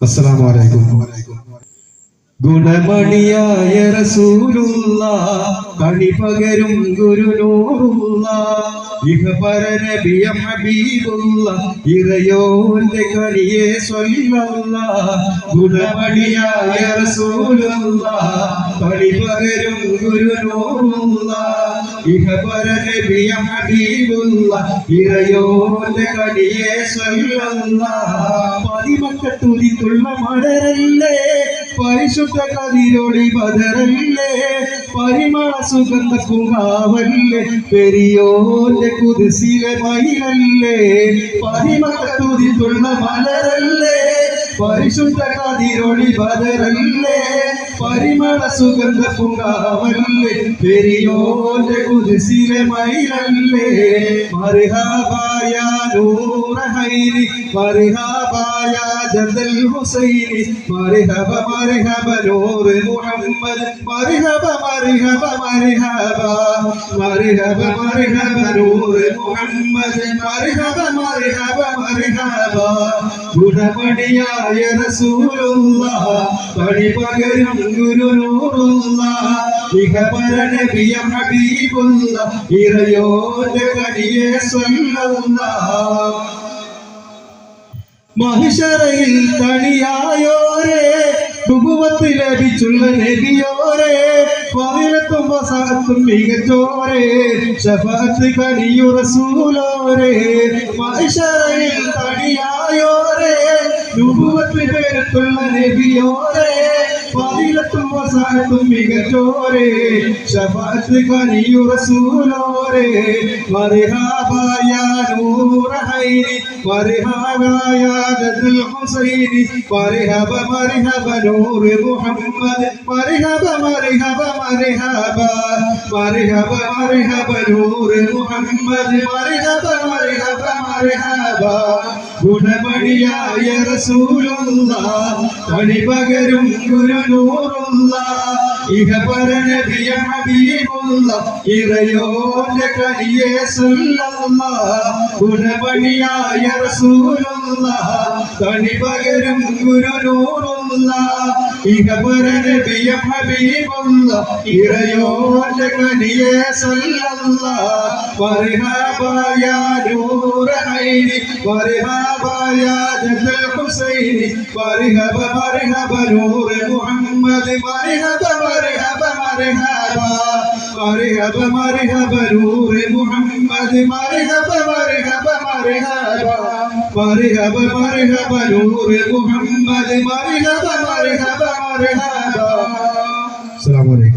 അസ്സലാമു അലൈക്കും. ഗുണമണിയായ റസൂലുള്ള കണി പകരും ഗുരുനൂറുള്ള ഇഹപരനബിയ ഹബീബുള്ള ഇറയോന്റെ കണിയെ സ്വല്ല ഗുണമണിയായ റസൂലുള്ള കണി പകരും ഗുരുനൂറുള്ള ഇഹപരനബിയ ഹബീബുള്ള ഇറയോന്റെ കണിയെ സ്വല്ല പതിമക്കത്തുതിത്തുള്ള തുള്ളമടരല്ലേ? പരിശുദ്ധ കതിരൊളി ബദറല്ലേ പരിമള സുഗന്ധ കുങ്കാവല്ലേ പെരിയോന്റെ കുതിസിലെ മയിലല്ലേ പരിമക്കത്തുതിത്തുള്ള തുള്ളമടരല്ലേ? പരിശുദ്ധ കതിരൊളി ബദറല്ലേ പരിമള സുഗന്ധ പൂങ്കാവല്ലേ? പെരിയോന്റെ കുതിസിലെ മയിലല്ലേ മർഹബായ നൂറ ഹൈരി മർഹബായ ജദൽ ഹുസൈനി മർഹബ ഗുണമണിയായ റസൂലുള്ള പണി പകരും ഗുരുനൂറുള്ള ഇഹപര നബിയ ഹബീബുള്ള ഇറയോന്റെ കടിയെ സ്വല്ലല്ലാഹ് മഹിഷറയിൽ തണിയായോരേ കുകുവത്ത് ലഭിച്ചുള്ള നബിയോരേ പതിനെത്തും വസാത്തും മികച്ചോരേ ഷഫാത്ത് കനിയു റസൂലോരേ മഹിഷറയിൽ തണിയായോരേ കുകുവത്ത് പേരത്തുള്ള നബിയോരേ പതിനെത്തും വസാത്തും മികച്ചോരേ ഷഫാത്ത് കനിയു റസൂലോരേ മർഹബായ നൂറ ഹൈരി മർഹബായ ജദൽ ഹുസൈനി മർഹബ മർഹബ നൂർ മുഹമ്മദ് മർഹബ മർഹബ മർഹബ മർഹബ മർഹബ നൂർ മുഹമ്മദ് മർഹബ മർഹബ മർഹബ ഗുണമണിയായ റസൂലുള്ള തണി പകരും ഗുരുനൂറുള്ള ഇഹ നബിയ ഹബീബുള്ള ഇറയോന്റെ കനിയെ സല്ലല്ലാ ഗുണമണിയായ റസൂലുള്ള തണി പകരും ഗുരുനൂറുള്ള ഇഹപര നബിയ ഹബീബുള്ള ഇറയോന്റെ കനിയെ സല്ലല്ലാ മർഹബായ നൂറ ഹൈരി മർഹബായ ജദൽ ഹുസൈനി മർഹബ മർഹബ നൂർ മുഹമ്മദ് മർഹബ മർഹബ മർഹബ മർഹബ മർഹബ നൂർ മുഹമ്മദ് മർഹബ മർഹബ മർഹബ മർഹബ മർഹബ നൂർ മുഹമ്മദ് മർഹബ മർഹബ മർഹബ അസ്സലാമു അലൈക്കും